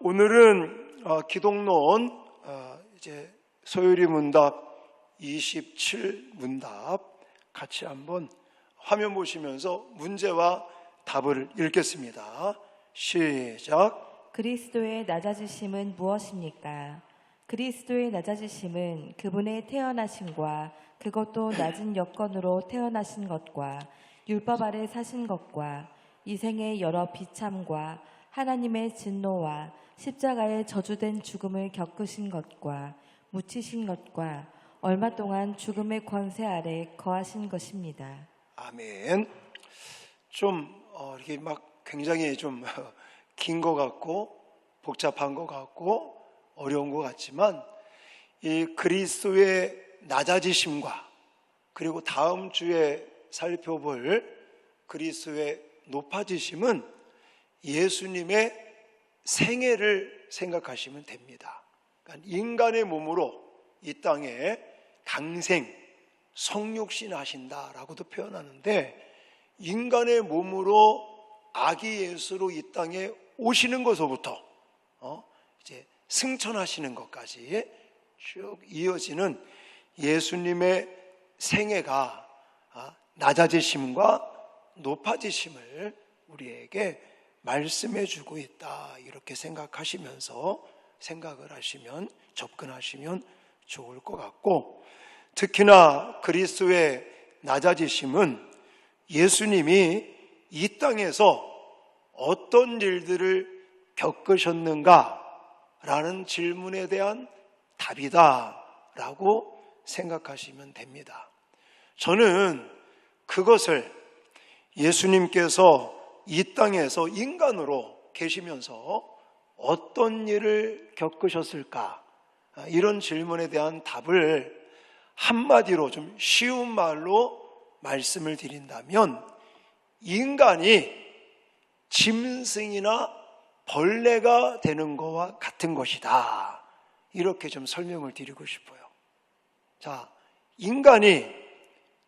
오늘은 어, 기독론 어, 이제 소요리 문답 27 문답 같이 한번 화면 보시면서 문제와 답을 읽겠습니다. 시작. 그리스도의 낮아지심은 무엇입니까? 그리스도의 낮아지심은 그분의 태어나심과 그것도 낮은 여건으로 태어나신 것과 율법 아래 사신 것과 이생의 여러 비참과 하나님의 진노와 십자가의 저주된 죽음을 겪으신 것과 묻히신 것과 얼마 동안 죽음의 권세 아래 거하신 것입니다. 아멘. 좀 어, 이렇게 막 굉장히 좀 긴 것 같고 복잡한 것 같고 어려운 것 같지만 이 그리스도의 낮아지심과 그리고 다음 주에 살펴볼 그리스도의 높아지심은 예수님의 생애를 생각하시면 됩니다. 그러니까 인간의 몸으로 이 땅에 강생, 성육신 하신다라고도 표현하는데 인간의 몸으로 아기 예수로 이 땅에 오시는 것서부터 어? 이제 승천하시는 것까지 쭉 이어지는 예수님의 생애가 아, 낮아지심과 높아지심을 우리에게 말씀해 주고 있다. 이렇게 생각하시면서 생각을 하시면 접근하시면 좋을 것 같고 특히나 그리스도의 낮아지심은 예수님이 이 땅에서 어떤 일들을 겪으셨는가 라는 질문에 대한 답이다 라고 생각하시면 됩니다. 저는 그것을 예수님께서 이 땅에서 인간으로 계시면서 어떤 일을 겪으셨을까? 이런 질문에 대한 답을 한마디로 좀 쉬운 말로 말씀을 드린다면 인간이 짐승이나 벌레가 되는 것과 같은 것이다. 이렇게 좀 설명을 드리고 싶어요. 자, 인간이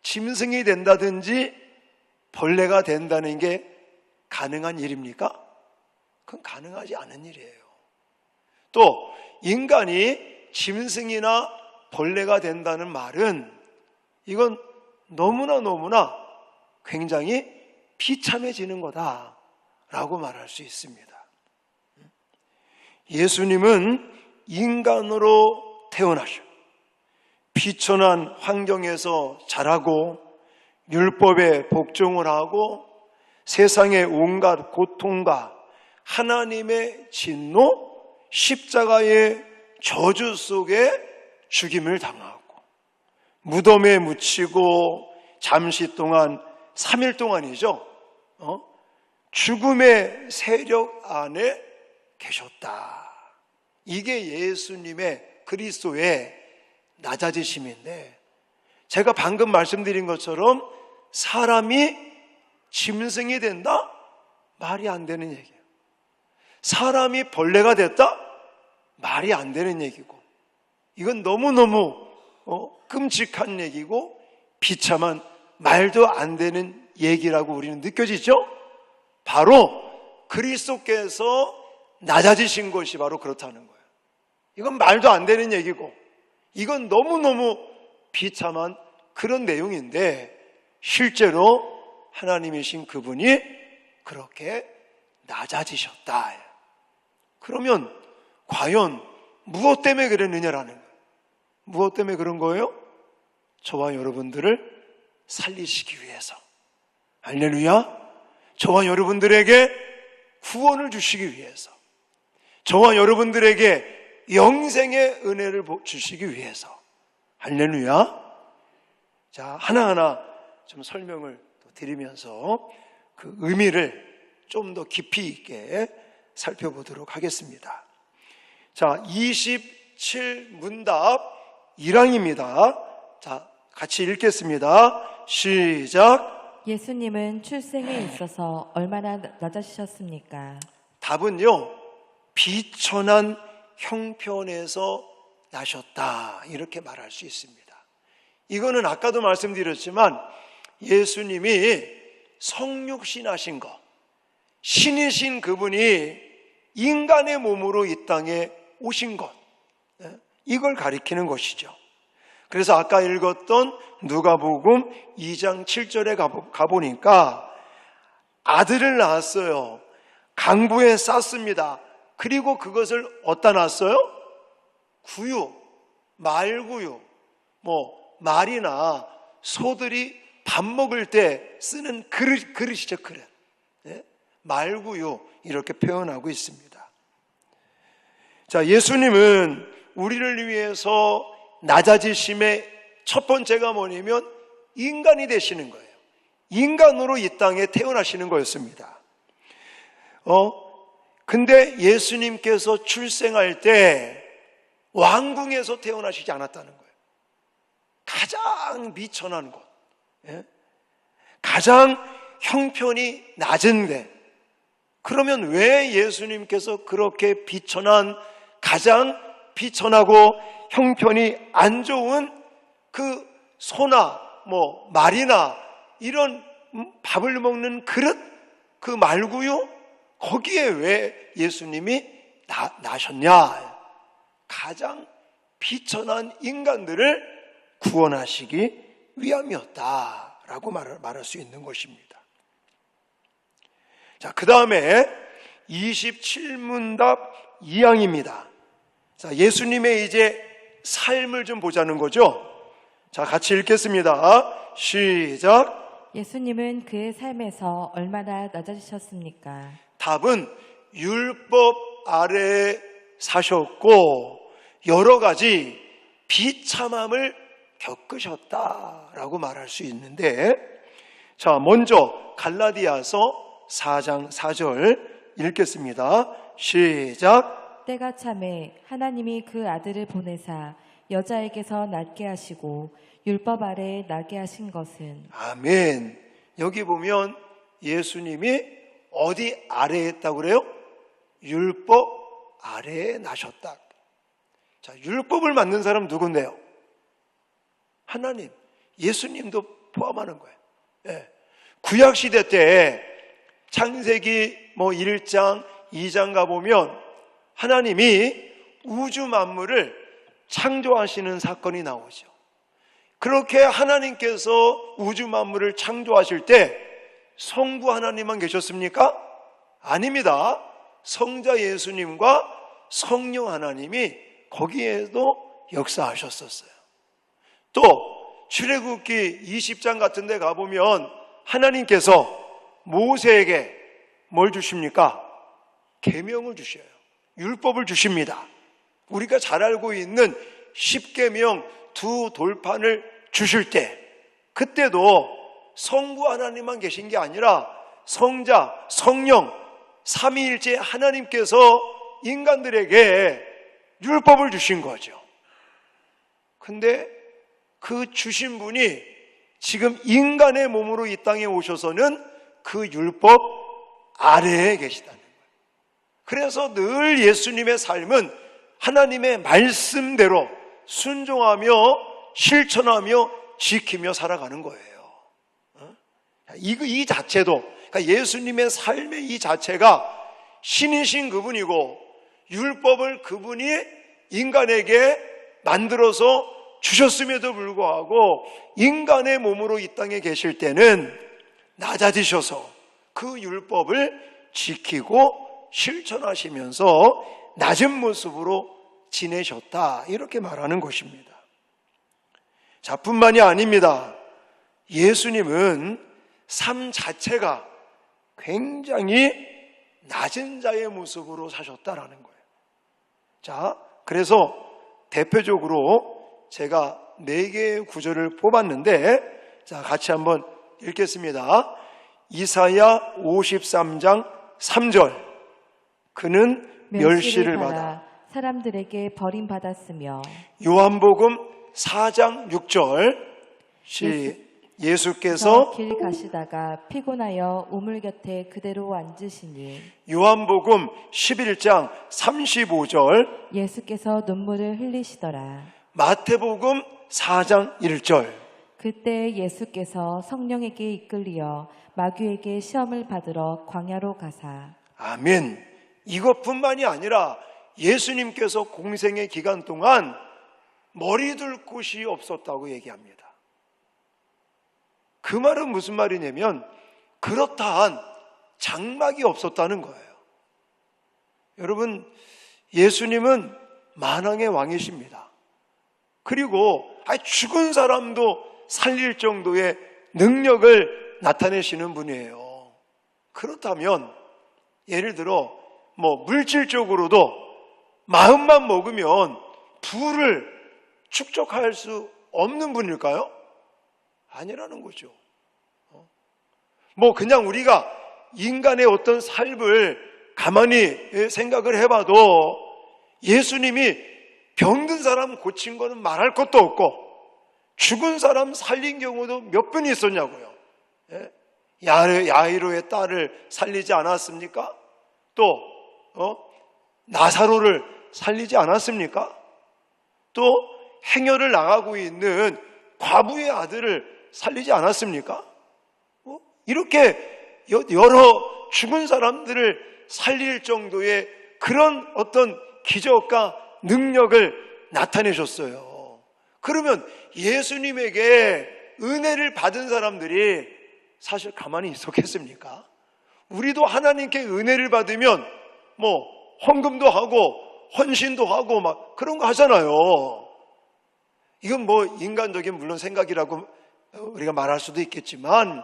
짐승이 된다든지 벌레가 된다는 게 가능한 일입니까? 그건 가능하지 않은 일이에요. 또 인간이 짐승이나 벌레가 된다는 말은 이건 너무나 너무나 굉장히 비참해지는 거다라고 말할 수 있습니다. 예수님은 인간으로 태어나셔. 비천한 환경에서 자라고 율법에 복종을 하고 세상의 온갖 고통과 하나님의 진노, 십자가의 저주 속에 죽임을 당하고 무덤에 묻히고 잠시 동안 3일 동안이죠. 어? 죽음의 세력 안에 계셨다. 이게 예수님의 그리스도의 낮아지심인데 제가 방금 말씀드린 것처럼 사람이 짐승이 된다? 말이 안 되는 얘기예요. 사람이 벌레가 됐다? 말이 안 되는 얘기고 이건 너무너무 어, 끔찍한 얘기고 비참한 말도 안 되는 얘기라고 우리는 느껴지죠? 바로 그리스도께서 낮아지신 것이 바로 그렇다는 거예요. 이건 말도 안 되는 얘기고 이건 너무너무 비참한 그런 내용인데 실제로 하나님이신 그분이 그렇게 낮아지셨다. 그러면 과연 무엇 때문에 그랬느냐라는 거예요. 무엇 때문에 그런 거예요? 저와 여러분들을 살리시기 위해서. 할렐루야. 저와 여러분들에게 구원을 주시기 위해서. 저와 여러분들에게 영생의 은혜를 주시기 위해서. 할렐루야. 자, 하나하나 좀 설명을 드리면서 그 의미를 좀 더 깊이 있게 살펴보도록 하겠습니다. 자, 27 문답 1항입니다. 자, 같이 읽겠습니다. 시작. 예수님은 출생에 있어서 얼마나 낮아지셨습니까? 답은요, 비천한 형편에서 나셨다. 이렇게 말할 수 있습니다. 이거는 아까도 말씀드렸지만 예수님이 성육신 하신 것, 신이신 그분이 인간의 몸으로 이 땅에 오신 것. 예, 이걸 가리키는 것이죠. 그래서 아까 읽었던 누가복음 2장 7절에 가보니까 아들을 낳았어요. 강부에 쌌습니다. 그리고 그것을 어디다 놨어요? 구유, 말구유, 뭐 말이나 소들이 밥 먹을 때 쓰는 그릇, 그릇이죠, 그릇. 예? 말구유 이렇게 표현하고 있습니다. 자, 예수님은 우리를 위해서 낮아지심의 첫 번째가 뭐냐면 인간이 되시는 거예요. 인간으로 이 땅에 태어나시는 거였습니다. 어? 근데 예수님께서 출생할 때 왕궁에서 태어나시지 않았다는 거예요. 가장 미천한 곳, 예? 가장 형편이 낮은데, 그러면 왜 예수님께서 그렇게 비천한, 가장 비천하고 형편이 안 좋은 그 소나 뭐 말이나 이런 밥을 먹는 그릇, 그 말구요? 거기에 왜 예수님이 나, 나셨냐? 가장 비천한 인간들을 구원하시기 위함이었다라고 말할, 말할 수 있는 것입니다. 자, 그 다음에 27문답 2항입니다. 자, 예수님의 이제 삶을 좀 보자는 거죠. 자, 같이 읽겠습니다. 시작. 예수님은 그의 삶에서 얼마나 낮아지셨습니까? 답은 율법 아래 사셨고 여러 가지 비참함을 겪으셨다라고 말할 수 있는데 자, 먼저 갈라디아서 4장 4절 읽겠습니다. 시작. 때가 참에 하나님이 그 아들을 보내사 여자에게서 낳게 하시고 율법 아래 나게 하신 것은 아멘. 여기 보면 예수님이 어디 아래에 있다고 그래요? 율법 아래에 나셨다. 자, 율법을 만든 사람 누군데요? 하나님, 예수님도 포함하는 거예요. 예. 구약 시대 때 창세기 뭐 1장, 2장 가 보면 하나님이 우주 만물을 창조하시는 사건이 나오죠. 그렇게 하나님께서 우주 만물을 창조하실 때 성부 하나님만 계셨습니까? 아닙니다. 성자 예수님과 성령 하나님이 거기에도 역사하셨었어요. 또 출애굽기 20장 같은 데 가보면 하나님께서 모세에게 뭘 주십니까? 계명을 주셔요. 율법을 주십니다. 우리가 잘 알고 있는 10계명 두 돌판을 주실 때 그때도 성부 하나님만 계신 게 아니라 성자, 성령, 삼위일체 하나님께서 인간들에게 율법을 주신 거죠. 근데 그 주신 분이 지금 인간의 몸으로 이 땅에 오셔서는 그 율법 아래에 계시다는 거예요. 그래서 늘 예수님의 삶은 하나님의 말씀대로 순종하며 실천하며 지키며 살아가는 거예요. 어? 이, 이 자체도, 그러니까 예수님의 삶의 이 자체가 신이신 그분이고 율법을 그분이 인간에게 만들어서 주셨음에도 불구하고 인간의 몸으로 이 땅에 계실 때는 낮아지셔서 그 율법을 지키고 실천하시면서 낮은 모습으로 지내셨다. 이렇게 말하는 것입니다. 자, 뿐만이 아닙니다. 예수님은 삶 자체가 굉장히 낮은 자의 모습으로 사셨다라는 거예요. 자, 그래서 대표적으로 제가 네 개의 구절을 뽑았는데, 자, 같이 한번 읽겠습니다. 이사야 53장 3절. 그는 멸시를 받아 사람들에게 버림받았으며 요한복음 4장 6절 시 예수께서 길 가시다가 피곤하여 우물 곁에 그대로 앉으시니 요한복음 11장 35절 예수께서 눈물을 흘리시더라. 마태복음 4장 1절 그때 예수께서 성령에게 이끌리어 마귀에게 시험을 받으러 광야로 가사 아멘 이것뿐만이 아니라 예수님께서 공생의 기간 동안 머리 둘 곳이 없었다고 얘기합니다. 그 말은 무슨 말이냐면 그렇다 한 장막이 없었다는 거예요. 여러분, 예수님은 만왕의 왕이십니다. 그리고 죽은 사람도 살릴 정도의 능력을 나타내시는 분이에요. 그렇다면 예를 들어 뭐 물질적으로도 마음만 먹으면 부를 축적할 수 없는 분일까요? 아니라는 거죠. 어? 뭐 그냥 우리가 인간의 어떤 삶을 가만히 생각을 해봐도 예수님이 병든 사람 고친 거는 말할 것도 없고 죽은 사람 살린 경우도 몇번 있었냐고요. 예? 야- 야이로의 딸을 살리지 않았습니까? 또 어? 나사로를 살리지 않았습니까? 또 행여를 나가고 있는 과부의 아들을 살리지 않았습니까? 어? 이렇게 여- 여러 죽은 사람들을 살릴 정도의 그런 어떤 기적과 능력을 나타내셨어요. 그러면 예수님에게 은혜를 받은 사람들이 사실 가만히 있었겠습니까? 우리도 하나님께 은혜를 받으면 뭐 헌금도 하고 헌신도 하고 막 그런 거 하잖아요. 이건 뭐 인간적인 물론 생각이라고 우리가 말할 수도 있겠지만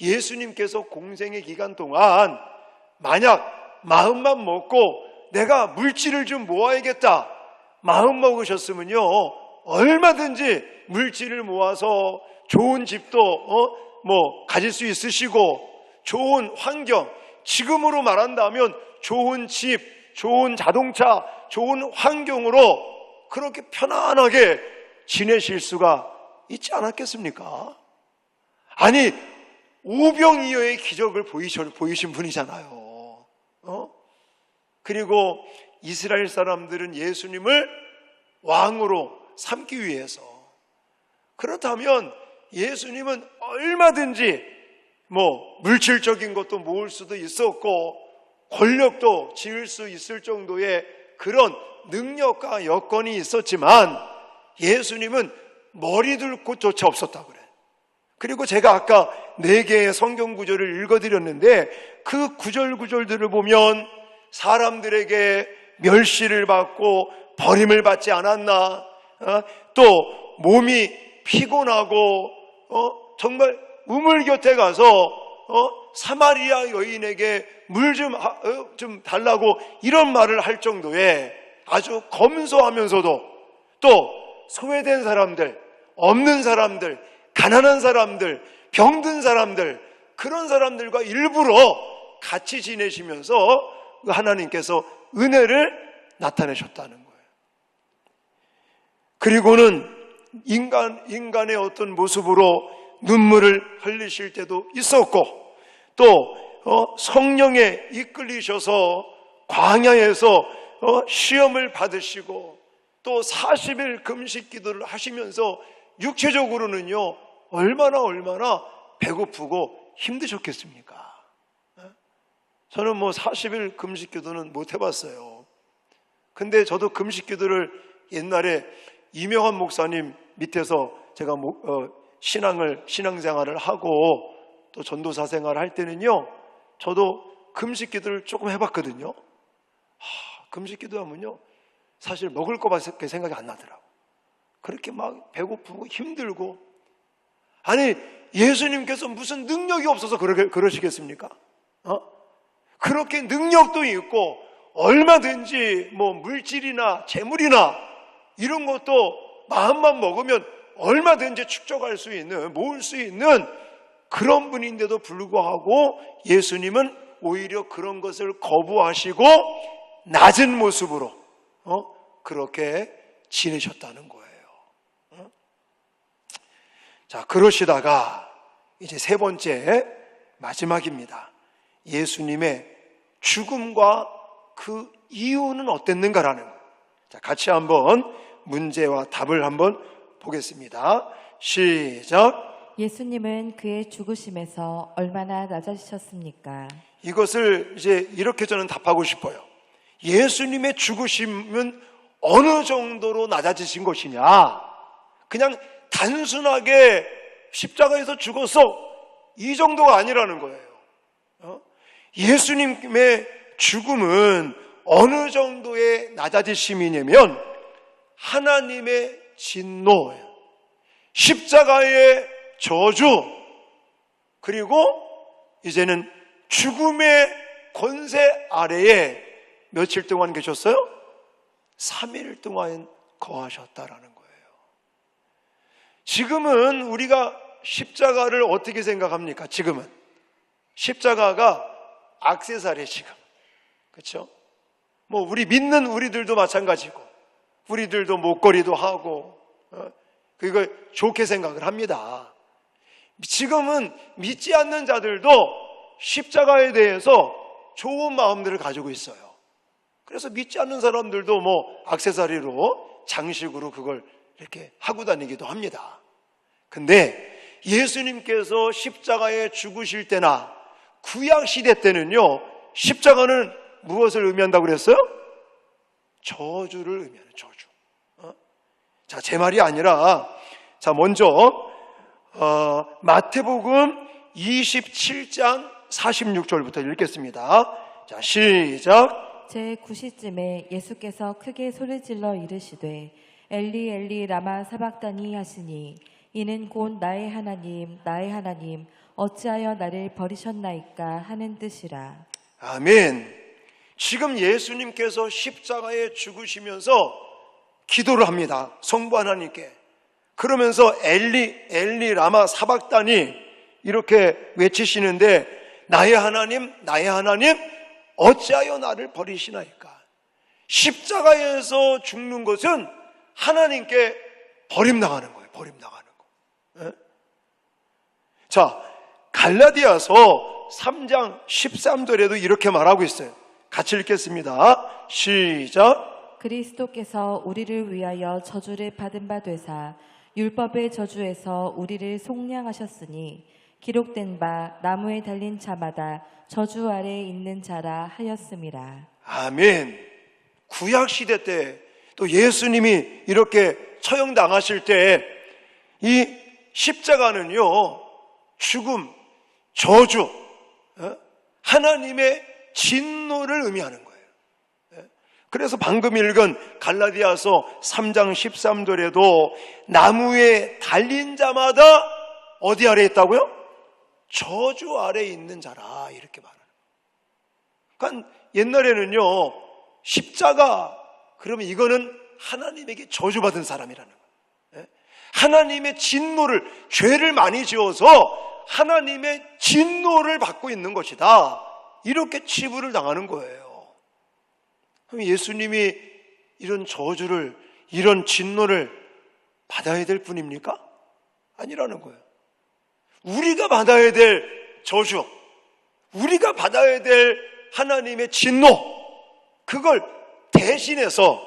예수님께서 공생의 기간 동안 만약 마음만 먹고 내가 물질을 좀 모아야겠다 마음 먹으셨으면요 얼마든지 물질을 모아서 좋은 집도 어? 뭐 가질 수 있으시고 좋은 환경 지금으로 말한다면 좋은 집, 좋은 자동차, 좋은 환경으로 그렇게 편안하게 지내실 수가 있지 않았겠습니까? 아니 오병이어의 기적을 보이신 분이잖아요. 어? 그리고 이스라엘 사람들은 예수님을 왕으로 삼기 위해서 그렇다면 예수님은 얼마든지 뭐 물질적인 것도 모을 수도 있었고 권력도 지을 수 있을 정도의 그런 능력과 여건이 있었지만 예수님은 머리 둘 곳조차 없었다고 그래. 그리고 제가 아까 네 개의 성경 구절을 읽어드렸는데 그 구절 구절들을 보면 사람들에게 멸시를 받고 버림을 받지 않았나? 어? 또 몸이 피곤하고 어? 정말 우물 곁에 가서 어? 사마리아 여인에게 물좀 좀 달라고 이런 말을 할 정도의 아주 검소하면서도 또 소외된 사람들, 없는 사람들, 가난한 사람들, 병든 사람들 그런 사람들과 일부러 같이 지내시면서 하나님께서 은혜를 나타내셨다는 거예요. 그리고는 인간, 인간의 어떤 모습으로 눈물을 흘리실 때도 있었고, 또, 어, 성령에 이끌리셔서 광야에서 어, 시험을 받으시고, 또 40일 금식 기도를 하시면서 육체적으로는요, 얼마나 얼마나 배고프고 힘드셨겠습니까? 어? 저는 뭐 40일 금식 기도는 못 해봤어요. 근데 저도 금식 기도를 옛날에 이명환 목사님 밑에서 제가 목- 어, 신앙을 신앙생활을 하고 또 전도사 생활을 할 때는요, 저도 금식 기도를 조금 해봤거든요. 하, 금식 기도하면요, 사실 먹을 거밖에 생각이 안 나더라고. 그렇게 막 배고프고 힘들고 아니 예수님께서 무슨 능력이 없어서 그러, 그러시겠습니까? 어? 그렇게 능력도 있고 얼마든지 뭐 물질이나 재물이나 이런 것도 마음만 먹으면 얼마든지 축적할 수 있는 모을 수 있는 그런 분인데도 불구하고 예수님은 오히려 그런 것을 거부하시고 낮은 모습으로 어? 그렇게 지내셨다는 거예요. 어? 자, 그러시다가 이제 세 번째 마지막입니다. 예수님의 죽음과 그 이유는 어땠는가라는 거예요. 자, 같이 한번 문제와 답을 한번 보겠습니다. 시작. 예수님은 그의 죽으심에서 얼마나 낮아지셨습니까? 이것을 이제 이렇게 저는 답하고 싶어요. 예수님의 죽으심은 어느 정도로 낮아지신 것이냐? 그냥 단순하게 십자가에서 죽었어. 이 정도가 아니라는 거예요. 어? 예수님의 죽음은 어느 정도의 낮아지심이냐면 하나님의 진노예요. 십자가의 저주, 그리고 이제는 죽음의 권세 아래에 며칠 동안 계셨어요? 3일 동안 거하셨다라는 거예요. 지금은 우리가 십자가를 어떻게 생각합니까? 지금은. 십자가가 악세사리 지금. 그렇죠? 뭐 우리 믿는 우리들도 마찬가지고 우리들도 목걸이도 하고 어? 그거 좋게 생각을 합니다. 지금은 믿지 않는 자들도 십자가에 대해서 좋은 마음들을 가지고 있어요. 그래서 믿지 않는 사람들도 뭐 악세사리로 장식으로 그걸 이렇게 하고 다니기도 합니다. 근데 예수님께서 십자가에 죽으실 때나 구약 시대 때는요, 십자가는 무엇을 의미한다고 그랬어요? 저주를 의미하는 저주. 어? 자, 제 말이 아니라, 자, 먼저, 어, 마태복음 27장 46절부터 읽겠습니다. 자, 시작. 제 9시쯤에 예수께서 크게 소리질러 이르시되 엘리 엘리 라마 사박다니 하시니 이는 곧 나의 하나님 나의 하나님 어찌하여 나를 버리셨나이까 하는 뜻이라 아멘. 지금 예수님께서 십자가에 죽으시면서 기도를 합니다. 성부 하나님께. 그러면서 엘리, 엘리, 라마, 사박단이 이렇게 외치시는데, 나의 하나님, 나의 하나님, 어찌하여 나를 버리시나이까? 십자가에서 죽는 것은 하나님께 버림당하는 거예요. 버림당하는 거. 예? 자, 갈라디아서 3장 13절에도 이렇게 말하고 있어요. 같이 읽겠습니다. 시작. 그리스도께서 우리를 위하여 저주를 받은 바 되사 율법의 저주에서 우리를 속량하셨으니 기록된 바 나무에 달린 자마다 저주 아래에 있는 자라 하였음이라 아멘. 구약 시대 때 또 예수님이 이렇게 처형당하실 때 이 십자가는요, 죽음, 저주, 어? 하나님의 진노를 의미하는 거예요. 예? 그래서 방금 읽은 갈라디아서 3장 13절에도 나무에 달린 자마다 어디 아래 있다고요? 저주 아래 있는 자라 이렇게 말하는 거예요. 그러니까 옛날에는요 십자가 그러면 이거는 하나님에게 저주받은 사람이라는 거예요. 예? 하나님의 진노를 죄를 많이 지어서 하나님의 진노를 받고 있는 것이다. 이렇게 치부를 당하는 거예요. 그럼 예수님이 이런 저주를 이런 진노를 받아야 될 뿐입니까? 아니라는 거예요. 우리가 받아야 될 저주, 우리가 받아야 될 하나님의 진노, 그걸 대신해서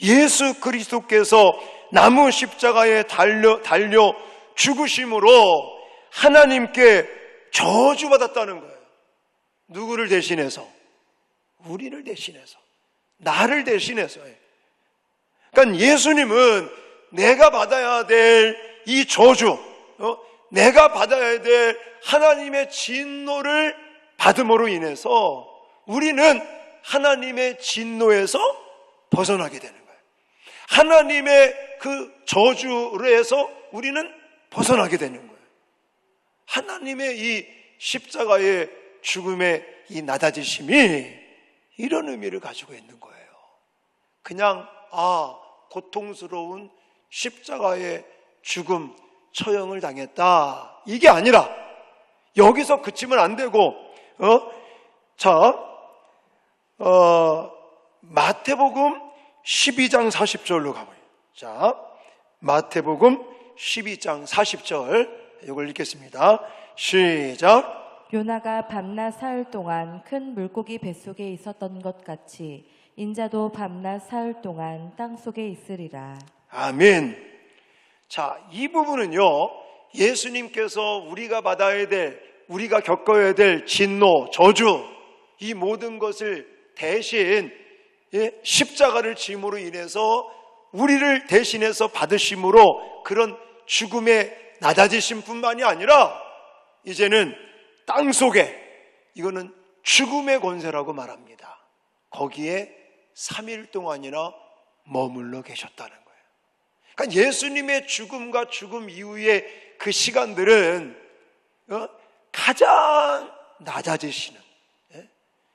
예수 그리스도께서 나무 십자가에 달려, 달려 죽으심으로 하나님께 저주받았다는 거예요. 누구를 대신해서? 우리를 대신해서. 나를 대신해서. 그러니까 예수님은 내가 받아야 될 이 저주, 어? 내가 받아야 될 하나님의 진노를 받음으로 인해서 우리는 하나님의 진노에서 벗어나게 되는 거예요. 하나님의 그 저주로 해서 우리는 벗어나게 되는 거예요. 하나님의 이 십자가의 죽음의 이 낮아지심이 이런 의미를 가지고 있는 거예요. 그냥, 아, 고통스러운 십자가의 죽음, 처형을 당했다. 이게 아니라, 여기서 그치면 안 되고, 어? 자, 어, 마태복음 12장 40절로 가보요. 자, 마태복음 12장 40절, 이걸 읽겠습니다. 시작. 요나가 밤낮 사흘 동안 큰 물고기 뱃속에 있었던 것 같이 인자도 밤낮 사흘 동안 땅 속에 있으리라. 아멘. 자, 이 부분은요, 예수님께서 우리가 받아야 될, 우리가 겪어야 될 진노, 저주, 이 모든 것을 대신 예, 십자가를 짐으로 인해서 우리를 대신해서 받으심으로 그런 죽음에 낮아지신 뿐만이 아니라 이제는 땅 속에 이거는 죽음의 권세라고 말합니다. 거기에 3일 동안이나 머물러 계셨다는 거예요. 그러니까 예수님의 죽음과 죽음 이후의 그 시간들은 어? 가장 낮아지시는 예?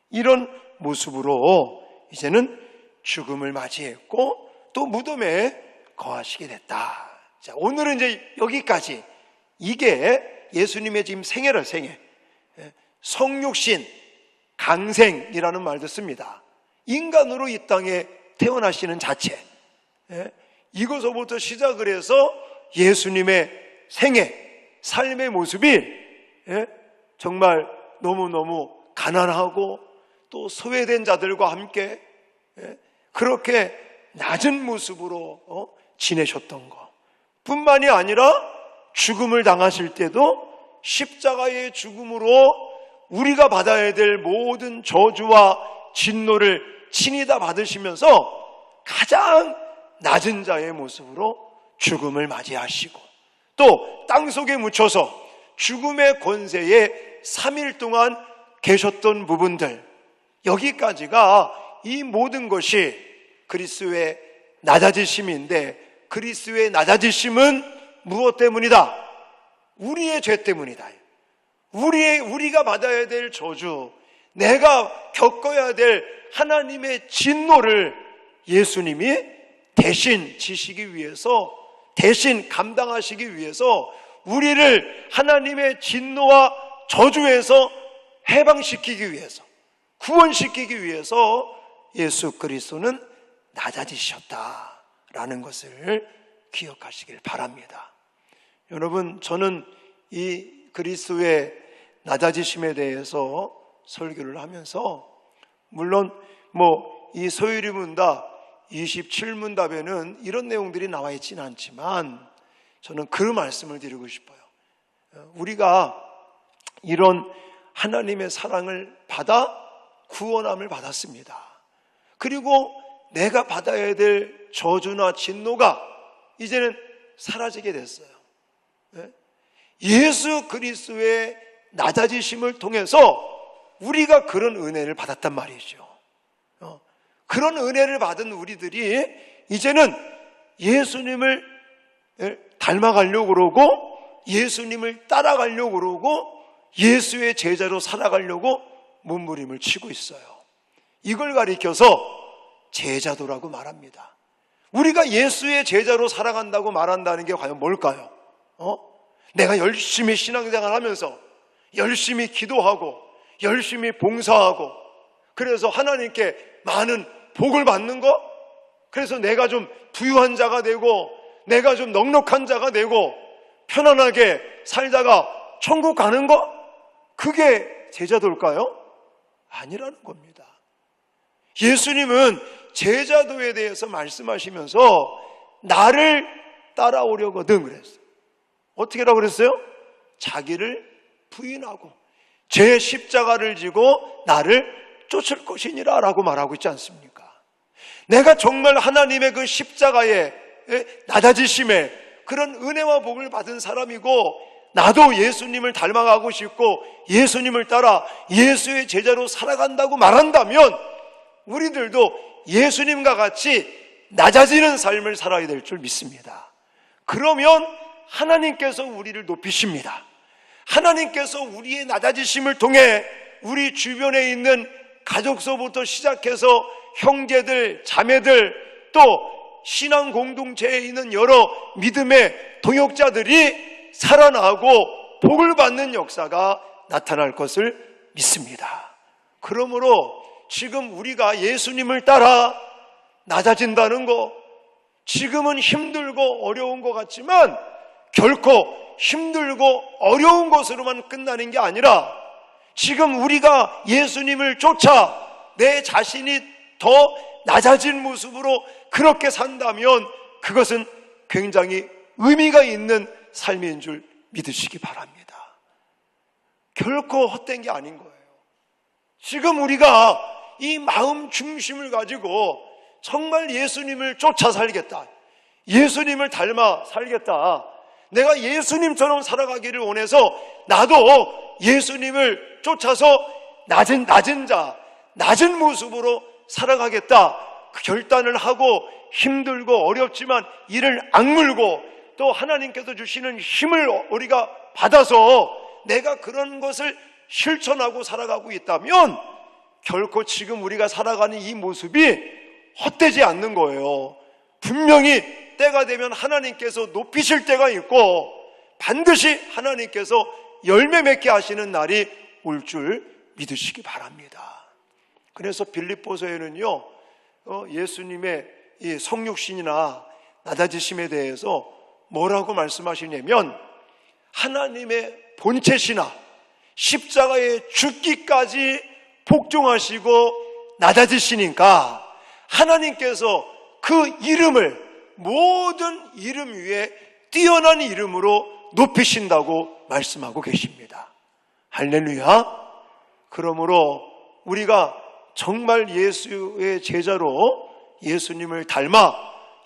이런 모습으로 이제는 죽음을 맞이했고 또 무덤에 거하시게 됐다. 자, 오늘은 이제 여기까지 이게 예수님의 지금 생애를 생애 예? 성육신 강생이라는 말도 씁니다. 인간으로 이 땅에 태어나시는 자체. 예? 이것서부터 시작을 해서 예수님의 생애, 삶의 모습이 예? 정말 너무너무 가난하고 또 소외된 자들과 함께 예? 그렇게 낮은 모습으로 어? 지내셨던 것. 뿐만이 아니라 죽음을 당하실 때도 십자가의 죽음으로 우리가 받아야 될 모든 저주와 진노를 친히 다 받으시면서 가장 낮은 자의 모습으로 죽음을 맞이하시고 또 땅 속에 묻혀서 죽음의 권세에 3일 동안 계셨던 부분들 여기까지가 이 모든 것이 그리스도의 낮아지심인데 그리스도의 낮아지심은 무엇 때문이다? 우리의 죄 때문이다. 우리의 우리가 받아야 될 저주, 내가 겪어야 될 하나님의 진노를 예수님이 대신 지시기 위해서 대신 감당하시기 위해서 우리를 하나님의 진노와 저주에서 해방시키기 위해서 구원시키기 위해서 예수 그리스도는 낮아지셨다 라는 것을 기억하시길 바랍니다. 여러분, 저는 이 그리스도의 낮아지심에 대해서 설교를 하면서 물론 뭐 이 소유리 문답 27문답에는 이런 내용들이 나와 있지는 않지만 저는 그 말씀을 드리고 싶어요. 우리가 이런 하나님의 사랑을 받아 구원함을 받았습니다. 그리고 내가 받아야 될 저주나 진노가 이제는 사라지게 됐어요. 예? 예수 그리스도의 낮아지심을 통해서 우리가 그런 은혜를 받았단 말이죠. 어, 그런 은혜를 받은 우리들이 이제는 예수님을 예, 닮아가려고 그러고 예수님을 따라가려고 그러고 예수의 제자로 살아가려고 몸부림을 치고 있어요. 이걸 가리켜서 제자도라고 말합니다. 우리가 예수의 제자로 살아간다고 말한다는 게 과연 뭘까요? 어? 내가 열심히 신앙생활 하면서 열심히 기도하고 열심히 봉사하고 그래서 하나님께 많은 복을 받는 거? 그래서 내가 좀 부유한 자가 되고 내가 좀 넉넉한 자가 되고 편안하게 살다가 천국 가는 거? 그게 제자도일까요? 아니라는 겁니다. 예수님은 제자도에 대해서 말씀하시면서 나를 따라오려거든 그랬어요. 어떻게 라고 그랬어요? 자기를 부인하고 제 십자가를 지고 나를 쫓을 것이니라 라고 말하고 있지 않습니까? 내가 정말 하나님의 그 십자가에 낮아지심에 그런 은혜와 복을 받은 사람이고 나도 예수님을 닮아가고 싶고 예수님을 따라 예수의 제자로 살아간다고 말한다면 우리들도 예수님과 같이 낮아지는 삶을 살아야 될 줄 믿습니다. 그러면 하나님께서 우리를 높이십니다. 하나님께서 우리의 낮아지심을 통해 우리 주변에 있는 가족서부터 시작해서 형제들, 자매들, 또 신앙 공동체에 있는 여러 믿음의 동역자들이 살아나고 복을 받는 역사가 나타날 것을 믿습니다. 그러므로 지금 우리가 예수님을 따라 낮아진다는 거, 지금은 힘들고 어려운 것 같지만 결코 힘들고 어려운 것으로만 끝나는 게 아니라 지금 우리가 예수님을 쫓아 내 자신이 더 낮아진 모습으로 그렇게 산다면 그것은 굉장히 의미가 있는 삶인 줄 믿으시기 바랍니다. 결코 헛된 게 아닌 거예요. 지금 우리가 이 마음 중심을 가지고 정말 예수님을 쫓아 살겠다. 예수님을 닮아 살겠다. 내가 예수님처럼 살아가기를 원해서 나도 예수님을 쫓아서 낮은, 낮은 자, 낮은 모습으로 살아가겠다. 그 결단을 하고 힘들고 어렵지만 이를 악물고 또 하나님께서 주시는 힘을 우리가 받아서 내가 그런 것을 실천하고 살아가고 있다면 결코 지금 우리가 살아가는 이 모습이 헛되지 않는 거예요. 분명히 때가 되면 하나님께서 높이실 때가 있고 반드시 하나님께서 열매 맺게 하시는 날이 올 줄 믿으시기 바랍니다. 그래서 빌립보서에는요, 어, 예수님의 이 성육신이나 낮아지심에 대해서 뭐라고 말씀하시냐면 하나님의 본체시나 십자가에 죽기까지 복종하시고 낮아지시니까 하나님께서 그 이름을 모든 이름 위에 뛰어난 이름으로 높이신다고 말씀하고 계십니다. 할렐루야. 그러므로 우리가 정말 예수의 제자로 예수님을 닮아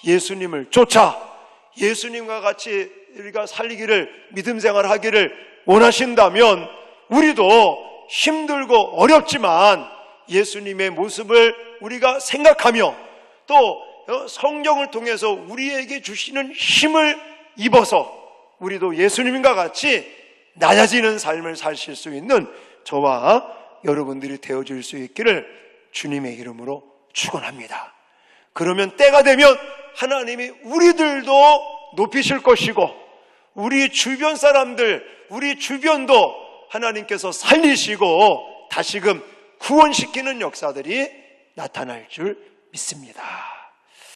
예수님을 쫓아 예수님과 같이 우리가 살기를 믿음 생활 하기를 원하신다면 우리도 힘들고 어렵지만 예수님의 모습을 우리가 생각하며 또 성경을 통해서 우리에게 주시는 힘을 입어서 우리도 예수님과 같이 낮아지는 삶을 사실 수 있는 저와 여러분들이 되어줄 수 있기를 주님의 이름으로 축원합니다. 그러면 때가 되면 하나님이 우리들도 높이실 것이고 우리 주변 사람들, 우리 주변도 하나님께서 살리시고 다시금 구원시키는 역사들이 나타날 줄 믿습니다.